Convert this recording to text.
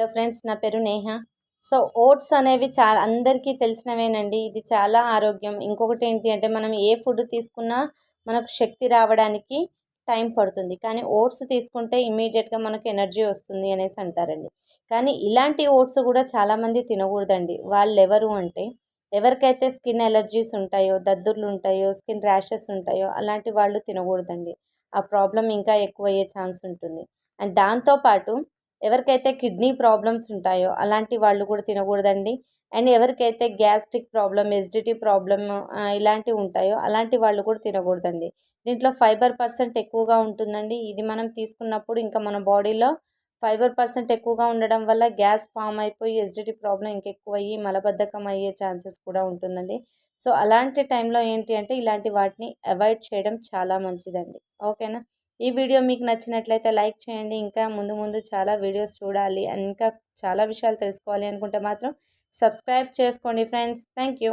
Hello friends నా పేరు Neha. So oats అనేవి చాలా అందరికీ తెలిసినవేనండి. ఇది చాలా ఆరోగ్యం. ఇంకొకటి ఏంటి అంటే మనం ఏ ఫుడ్ తీసుకున్నా మనకు శక్తి రావడానికి టైం పడుతుంది. కానీ ఓట్స్ తీసుకుంటే ఇమీడియట్గా మనకు ఎనర్జీ వస్తుంది అనేసి అంటారండి. కానీ ఇలాంటి ఓట్స్ కూడా చాలామంది తినకూడదండి. వాళ్ళు ఎవరు అంటే ఎవరికైతే స్కిన్ ఎలర్జీస్ ఉంటాయో దద్దుర్లు ఉంటాయో స్కిన్ ర్యాషెస్ ఉంటాయో అలాంటి వాళ్ళు తినకూడదండి. ఆ ప్రాబ్లం ఇంకా ఎక్కువ అయ్యే ఛాన్స్ ఉంటుంది. అండ్ దాంతోపాటు ఎవరికైతే కిడ్నీ ప్రాబ్లమ్స్ ఉంటాయో అలాంటి వాళ్ళు కూడా తినకూడదండి. అండ్ ఎవరికైతే గ్యాస్ట్రిక్ ప్రాబ్లం ఎసిడిటీ ప్రాబ్లమ్ ఇలాంటివి ఉంటాయో అలాంటి వాళ్ళు కూడా తినకూడదండి. దీంట్లో ఫైబర్ పర్సెంట్ ఎక్కువగా ఉంటుందండి. ఇది మనం తీసుకున్నప్పుడు ఇంకా మన బాడీలో ఫైబర్ పర్సెంట్ ఎక్కువగా ఉండడం వల్ల గ్యాస్ ఫామ్ అయిపోయి ఎసిడిటీ ప్రాబ్లం ఇంకెక్కువ అయ్యి మలబద్ధకం అయ్యే ఛాన్సెస్ కూడా ఉంటుందండి. సో అలాంటి టైంలో ఏంటి అంటే ఇలాంటి వాటిని అవాయిడ్ చేయడం చాలా మంచిదండి. ఓకేనా? ఈ వీడియో మీకు నచ్చినట్లయితే లైక్ చేయండి. ఇంకా ముందు ముందు చాలా వీడియోస్ చూడాలి ఇంకా చాలా విషయాలు తెలుసుకోవాలి అనుకుంటే మాత్రం సబ్స్క్రైబ్ చేసుకోండి ఫ్రెండ్స్. Thank you